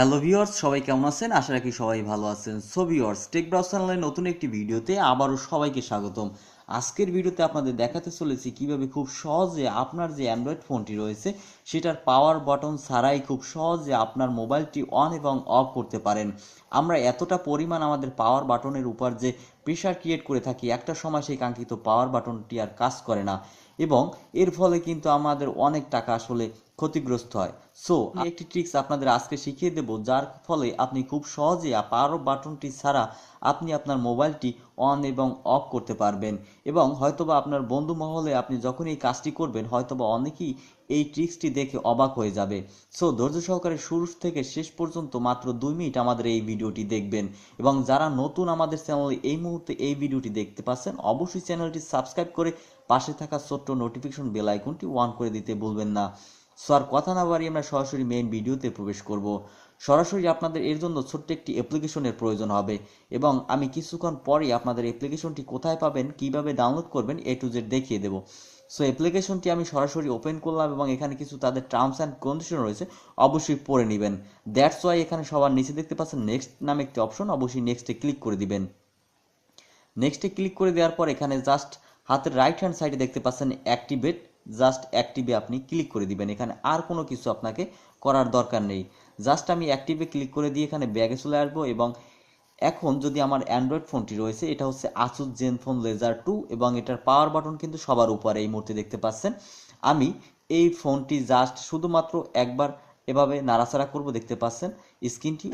Hello viewers, সবাই কেমন আছেন? আশা রাখি সবাই ভালো আছেন। সো ভিউয়ার্স টেক ব্রাউজ চ্যানেলের নতুন একটি ভিডিওতে আবারও সবাইকে স্বাগতম। আজকের ভিডিওতে আপনাদের দেখাতে চলেছি কীভাবে খুব সহজে আপনার যে অ্যান্ড্রয়েড ফোনটি রয়েছে, সেটার পাওয়ার বাটন ছাড়াই খুব সহজে আপনার মোবাইলটি অন এবং অফ করতে পারেন। আমরা এতটা পরিমাণ আমাদের পাওয়ার বাটনের উপর যে প্রেশার ক্রিয়েট করে থাকি, একটা সময় সেই কাঙ্ক্ষিত পাওয়ার বাটনটি আর কাজ করে না। এবং এর ফলে কিন্তু আমাদের অনেক টাকা আসলে ক্ষতিগ্রস্ত হয়। সো একটি ট্রিক্স আপনাদের আজকে শিখিয়ে দেব, যার ফলে আপনি খুব সহজে পাওয়ার বাটনটি ছাড়া আপনি আপনার মোবাইলটি অন এবং অফ করতে পারবেন। এবং হয়তোবা আপনার বন্ধু মহলে আপনি যখন এই কাজটি করবেন, হয়তোবা অনেকেই এই ট্রিক্সটি দেখে অবাক হয়ে যাবে। সো ধৈর্য সহকারে শুরু থেকে শেষ পর্যন্ত মাত্র দুই মিনিট আমাদের এই ভিডিওটি দেখবেন। এবং যারা নতুন আমাদের চ্যানেলে এই মুহূর্তে এই ভিডিওটি দেখতে পাচ্ছেন, অবশ্যই চ্যানেলটি সাবস্ক্রাইব করে পাশে থাকা ছোট্ট নোটিফিকেশন বেল আইকনটি অন করে দিতে ভুলবেন না। সো আর কথা না বাড়িয়ে আমরা সরাসরি মেইন ভিডিওতে প্রবেশ করব। সরাসরি আপনাদের এর জন্য ছোট্ট একটি অ্যাপ্লিকেশনের প্রয়োজন হবে এবং আমি কিছুক্ষণ পরেই আপনাদের অ্যাপ্লিকেশনটি কোথায় পাবেন, কীভাবে ডাউনলোড করবেন এ টু জেড দেখিয়ে দেবো। সো অ্যাপ্লিকেশনটি আমি সরাসরি ওপেন করলাম এবং এখানে কিছু তাদের টার্মস অ্যান্ড কন্ডিশন রয়েছে, অবশ্যই পড়ে নেবেন। দ্যাটস ওয়াই এখানে সবার নিচে দেখতে পাচ্ছেন নেক্সট নামে একটি অপশন অবশ্যই নেক্সটে ক্লিক করে দিবেন। নেক্সটে ক্লিক করে দেওয়ার পর এখানে জাস্ট হাতের রাইট হ্যান্ড সাইডে দেখতে পাচ্ছেন অ্যাক্টিভেট জাস্ট অ্যাক্টিভে আপনি ক্লিক করে দিবেন। এখানে আর কোনো কিছু আপনাকে করার দরকার নেই। জাস্ট আমি অ্যাক্টিভে ক্লিক করে দিয়ে এখানে ব্যাগে চলে আসব এবং এখন যদি আমার অ্যান্ড্রয়েড ফোনটি রয়েছে, এটা হচ্ছে Asus Zenfone Laser two এবং এটার পাওয়ার বাটন কিন্তু সবার উপরে এই মুহূর্তে দেখতে পাচ্ছেন। আমি এই ফোনটি জাস্ট শুধুমাত্র একবার এভাবে নাড়াচাড়া করব, দেখতে পাচ্ছেন স্ক্রিনটি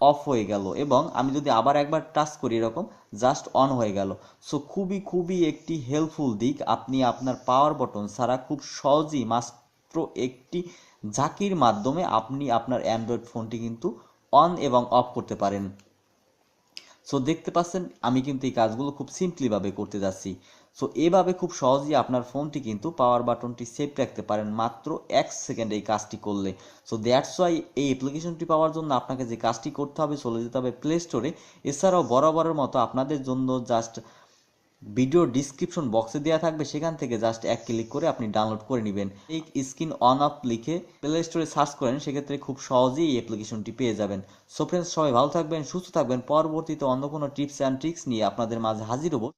অফ হয়ে গেল এবং আমি যদি আবার একবার টাচ করি এরকম জাস্ট অন হয়ে গেল। সো খুবই খুবই একটি হেল্পফুল দিক। আপনি আপনার পাওয়ার বটন ছাড়া খুব সহজেই মাত্র একটি ঝাঁকির মাধ্যমে আপনি আপনার অ্যান্ড্রয়েড ফোনটি কিন্তু অন এবং অফ করতে পারেন। সো দেখতে পাচ্ছেন, আমি কিন্তু এই কাজগুলো খুব সিম্পলিভাবে করতে যাচ্ছি। সো এভাবে খুব সহজেই আপনার ফোনটি কিন্তু পাওয়ার বাটনটি সেফ রাখতে পারেন মাত্র এক সেকেন্ড এই কাজটি করলে। সো দ্যাটস ওয়াই এই অ্যাপ্লিকেশনটি পাওয়ার জন্য আপনাকে যে কাজটি করতে হবে, চলে যেতে হবে প্লে স্টোরে এছাড়াও বরাবরের মতো আপনাদের জন্য জাস্ট ভিডিও ডিসক্রিপশন বক্সে দেওয়া থাকবে। সেখান থেকে জাস্ট এক ক্লিক করে আপনি ডাউনলোড করে নেবেন। এই স্ক্রিন অন অফ লিখে প্লে স্টোরে সার্চ করেন, সেক্ষেত্রে খুব সহজেই এই অ্যাপ্লিকেশনটি পেয়ে যাবেন। সো ফ্রেন্ডস সবাই ভালো থাকবেন, সুস্থ থাকবেন। পরবর্তীতে অন্য কোনো টিপস অ্যান্ড ট্রিক্স নিয়ে আপনাদের মাঝে হাজির হব।